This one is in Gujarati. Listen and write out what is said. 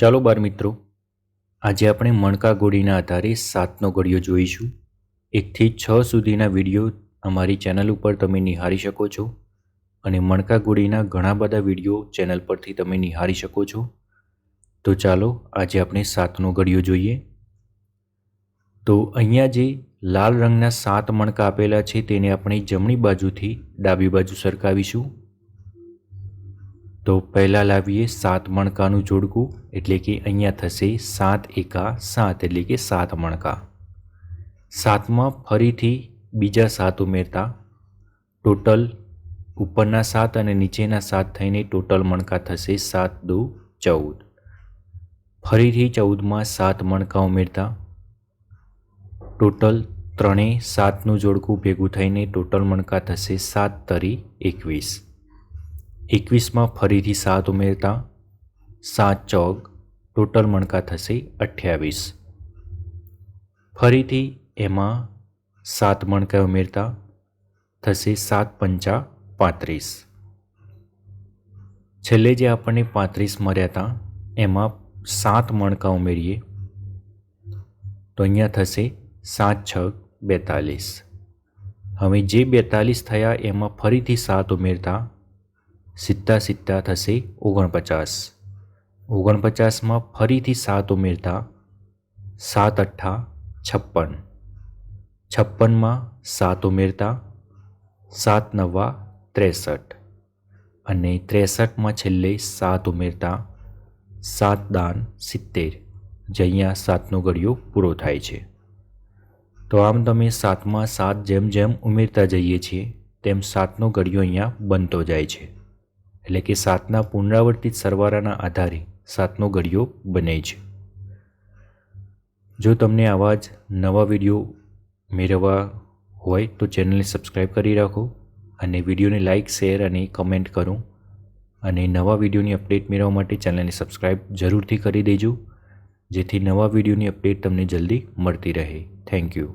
ચાલો બાર મિત્રો, આજે આપણે મણકા ગોળીના આધારે સાતનો ગળિયો જોઈશું. એકથી છ સુધીના વીડિયો અમારી ચેનલ ઉપર તમે નિહાળી શકો છો અને મણકા ગોળીના ઘણા બધા વીડિયો ચેનલ પરથી તમે નિહાળી શકો છો. તો ચાલો આજે આપણે સાતનો ગળિયો જોઈએ. તો અહીંયા જે લાલ રંગના સાત મણકા આપેલા છે તેને આપણે જમણી બાજુથી ડાબી બાજુ સરકાવીશું. તો પહેલાં લાવીએ સાત મણકાનું જોડકું, એટલે કે અહીંયા થશે સાત એકા સાત, એટલે કે સાત મણકા. સાતમાં ફરીથી બીજા સાત ઉમેરતા. ટોટલ ઉપરના સાત અને નીચેના સાત થઈને ટોટલ મણકા થશે સાત દો ચૌદ. ફરીથી ચૌદમાં સાત મણકા ઉમેરતા. ટોટલ ત્રણેય સાતનું જોડકું ભેગું થઈને ટોટલ મણકા થશે સાત તરી એકવીસ. એકવીસમાં ફરીથી સાત ઉમેરતા સાત ચોક ટોટલ મણકા થશે અઠ્યાવીસ. ફરીથી એમાં સાત મણકા ઉમેરતા થશે સાત પંચા પાંત્રીસ. છેલ્લે જે આપણને પાંત્રીસ મળ્યા હતા એમાં સાત મણકા ઉમેરીએ, તો અહીંયા થશે સાત છ બેતાલીસ. હવે જે બેતાલીસ થયા, એમાં ફરીથી સાત ઉમેરતા સિત્તા સિત્તા થશે ઓગણપચાસ. ઓગણપચાસમાં ફરીથી સાત ઉમેરતા સાત અઠ્ઠા છપ્પન. છપ્પનમાં સાત ઉમેરતા સાત નવા ત્રેસઠ. અને ત્રેસઠમાં છેલ્લે સાત ઉમેરતા સાત દાન સિત્તેર, જે અહીંયા સાતનો ગળિયો પૂરો થાય છે. તો આમ તમે સાતમાં સાત જેમ જેમ ઉમેરતા જઈએ છીએ, તેમ સાતનો ગળિયો અહીંયા બનતો જાય છે. એટલે કે સાતના પુનરાવર્તિત સરવાળાના આધારે સાતનો ઘડિયો બને છે. જો તમને આવા જ નવા વીડિયો મેળવવા હોય તો ચેનલને સબસ્ક્રાઈબ કરી રાખો અને વિડીયોને લાઇક, શેર અને કમેન્ટ કરો અને નવા વિડીયોની અપડેટ મેળવવા માટે ચેનલને સબસ્ક્રાઈબ જરૂરથી કરી દેજો જેથી નવા વિડીયોની અપડેટ તમને જલ્દી મળતી રહે. Thank you.